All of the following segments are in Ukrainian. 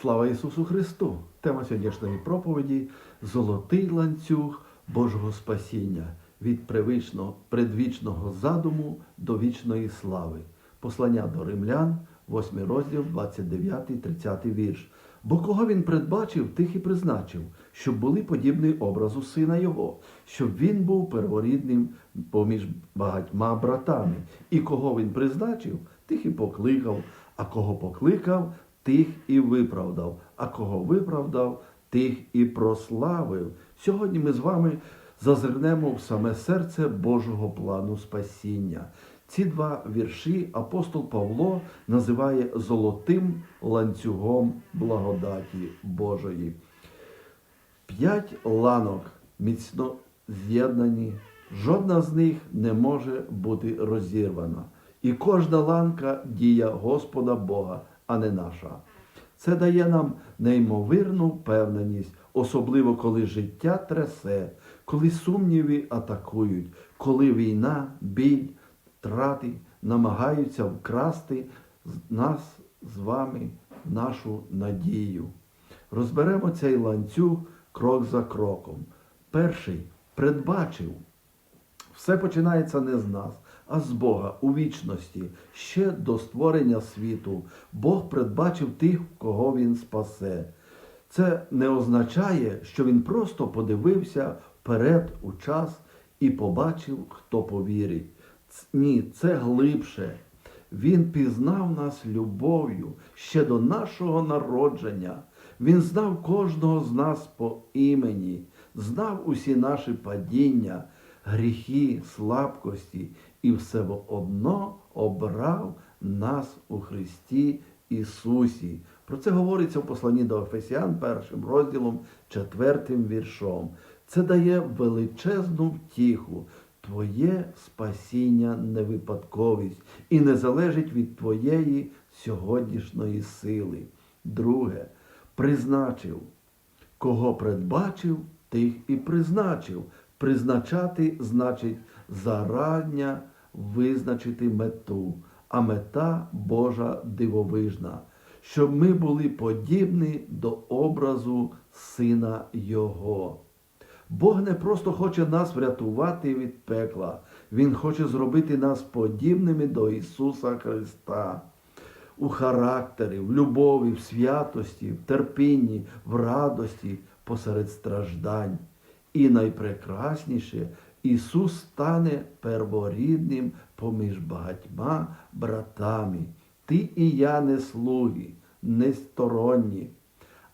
Слава Ісусу Христу! Тема сьогоднішньої проповіді Золотий ланцюг Божого спасіння від предвічного задуму до вічної слави. Послання до римлян, 8 розділ, 29, 30 вірш. Бо кого він предбачив, тих і призначив, щоб були подібні образу сина його, щоб він був перворідним поміж багатьма братами. І кого він призначив, тих і покликав, а кого покликав, тих і виправдав, а кого виправдав, тих і прославив. Сьогодні ми з вами зазирнемо в саме серце Божого плану спасіння. Ці два вірші апостол Павло називає золотим ланцюгом благодаті Божої. П'ять ланок міцно з'єднані, жодна з них не може бути розірвана. І кожна ланка дія Господа Бога, а не наша. Це дає нам неймовірну впевненість, особливо коли життя трясе, коли сумніви атакують, коли війна, біль, трати намагаються вкрасти нас з вами нашу надію. Розберемо цей ланцюг крок за кроком. Перший предбачив. Все починається не з нас, а з Бога у вічності, ще до створення світу. Бог предбачив тих, кого Він спасе. Це не означає, що Він просто подивився вперед у час і побачив, хто повірить. Ні, це глибше. Він пізнав нас любов'ю ще до нашого народження. Він знав кожного з нас по імені, знав усі наші падіння, гріхи, слабкості і все одно обрав нас у Христі Ісусі. Про це говориться в посланні до Ефесіан першим розділом, четвертим віршом. Це дає величезну втіху. Твоє спасіння не випадковість і не залежить від твоєї сьогоднішньої сили. Друге, призначив. Кого предбачив, тих і призначив. Призначати значить зарання визначити мету, а мета Божа дивовижна, щоб ми були подібні до образу Сина Його. Бог не просто хоче нас врятувати від пекла, Він хоче зробити нас подібними до Ісуса Христа. У характері, в любові, в святості, в терпінні, в радості посеред страждань. І найпрекрасніше, Ісус стане перворідним поміж багатьма братами. Ти і я не слуги, не сторонні,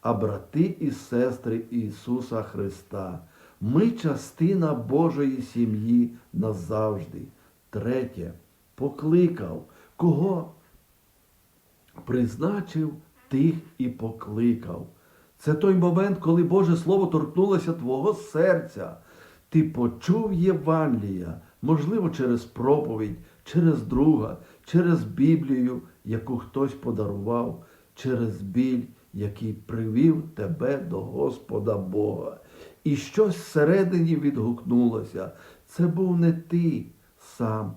а брати і сестри Ісуса Христа. Ми частина Божої сім'ї назавжди. Третє, покликав, кого призначив, тих і покликав. Це той момент, коли Боже Слово торкнулося твого серця. Ти почув Євангелія, можливо, через проповідь, через друга, через Біблію, яку хтось подарував, через біль, який привів тебе до Господа Бога. І щось всередині відгукнулося. Це був не ти сам.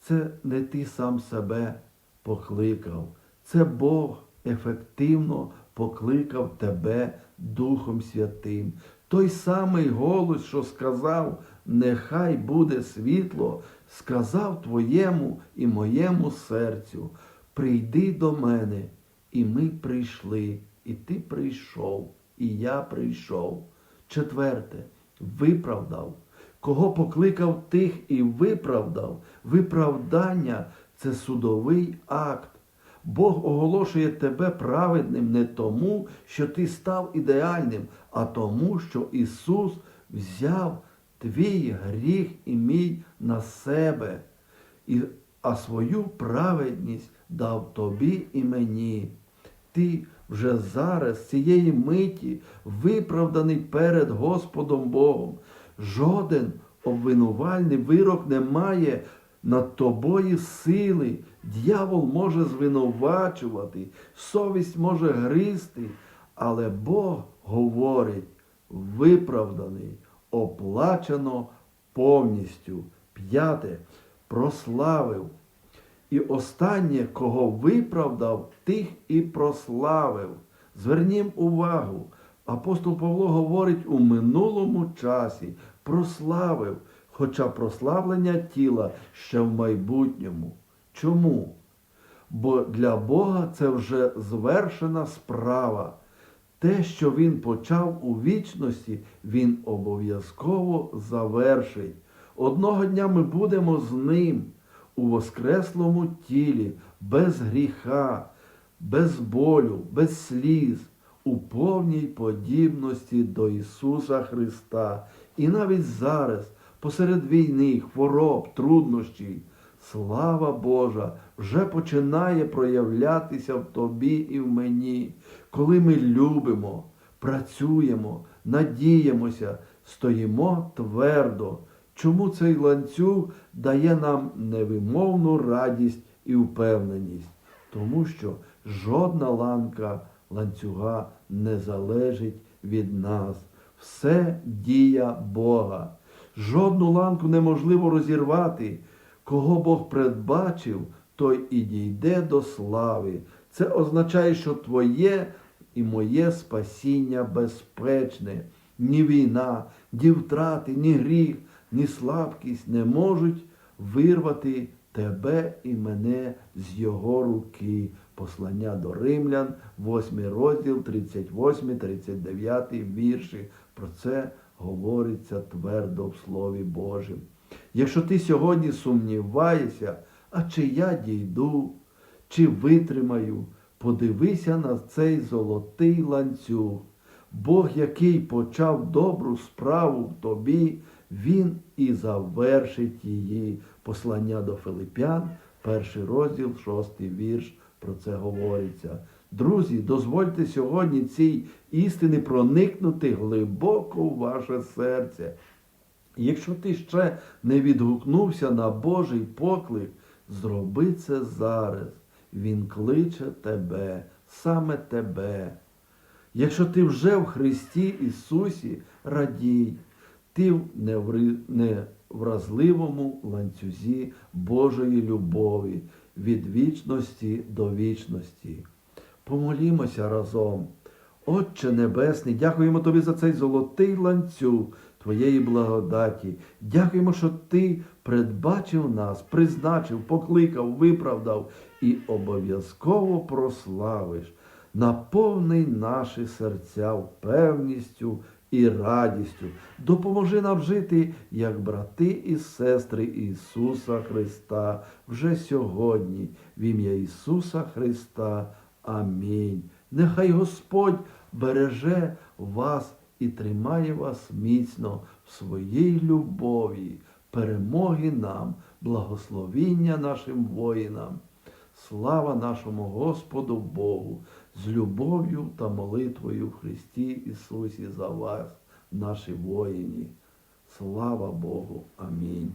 Це не ти сам себе покликав. Це Бог ефективно покликав тебе Духом Святим. Той самий голос, що сказав, нехай буде світло, сказав твоєму і моєму серцю. Прийди до мене, і ми прийшли, і ти прийшов, і я прийшов. Четверте, виправдав. Кого покликав тих і виправдав. Виправдання це судовий акт. Бог оголошує тебе праведним не тому, що ти став ідеальним, а тому, що Ісус взяв твій гріх і мій на себе, а свою праведність дав тобі і мені. Ти вже зараз, цієї миті, виправданий перед Господом Богом. Жоден обвинувальний вирок не має над тобою сили. Дьявол може звинувачувати, совість може гризти, але Бог говорить, виправданий, оплачено повністю. П'яте, прославив. І останнє, кого виправдав, тих і прославив. Звернім увагу. Апостол Павло говорить у минулому часі, прославив, хоча прославлення тіла ще в майбутньому. Чому? Бо для Бога це вже звершена справа. Те, що Він почав у вічності, Він обов'язково завершить. Одного дня ми будемо з Ним у воскреслому тілі, без гріха, без болю, без сліз, у повній подібності до Ісуса Христа. І навіть зараз, посеред війни, хвороб, труднощів, слава Божа вже починає проявлятися в тобі і в мені, коли ми любимо, працюємо, надіємося, стоїмо твердо. Чому цей ланцюг дає нам невимовну радість і впевненість? Тому що жодна ланка ланцюга не залежить від нас. Все дія Бога. Жодну ланку неможливо розірвати. Кого Бог предбачив, той і дійде до слави. Це означає, що твоє і моє спасіння безпечне. Ні війна, ні втрати, ні гріх, ні слабкість не можуть вирвати тебе і мене з його руки. Послання до римлян, 8 розділ, 38-39 вірші. Про це говориться твердо в Слові Божім. Якщо ти сьогодні сумніваєшся, а чи я дійду, чи витримаю, подивися на цей золотий ланцюг. Бог, який почав добру справу в тобі, Він і завершить її. Послання до Филипян, перший розділ, шостий вірш, про це говориться. Друзі, дозвольте сьогодні цій істини проникнути глибоко в ваше серце. Якщо ти ще не відгукнувся на Божий поклик, зроби це зараз. Він кличе тебе, саме тебе. Якщо ти вже в Христі Ісусі, радій, ти в невразливому ланцюзі Божої любові від вічності до вічності. Помолімося разом. Отче Небесний, дякуємо Тобі за цей золотий ланцюг Твоєї благодаті. Дякуємо, що Ти предбачив нас, призначив, покликав, виправдав і обов'язково прославиш. Наповни наші серця впевністю і радістю. Допоможи нам жити, як брати і сестри Ісуса Христа вже сьогодні, в ім'я Ісуса Христа. Амінь. Нехай Господь береже вас і тримає вас міцно в своїй любові, перемоги нам, благословіння нашим воїнам. Слава нашому Господу Богу, з любов'ю та молитвою в Христі Ісусі за вас, наші воїні. Слава Богу. Амінь.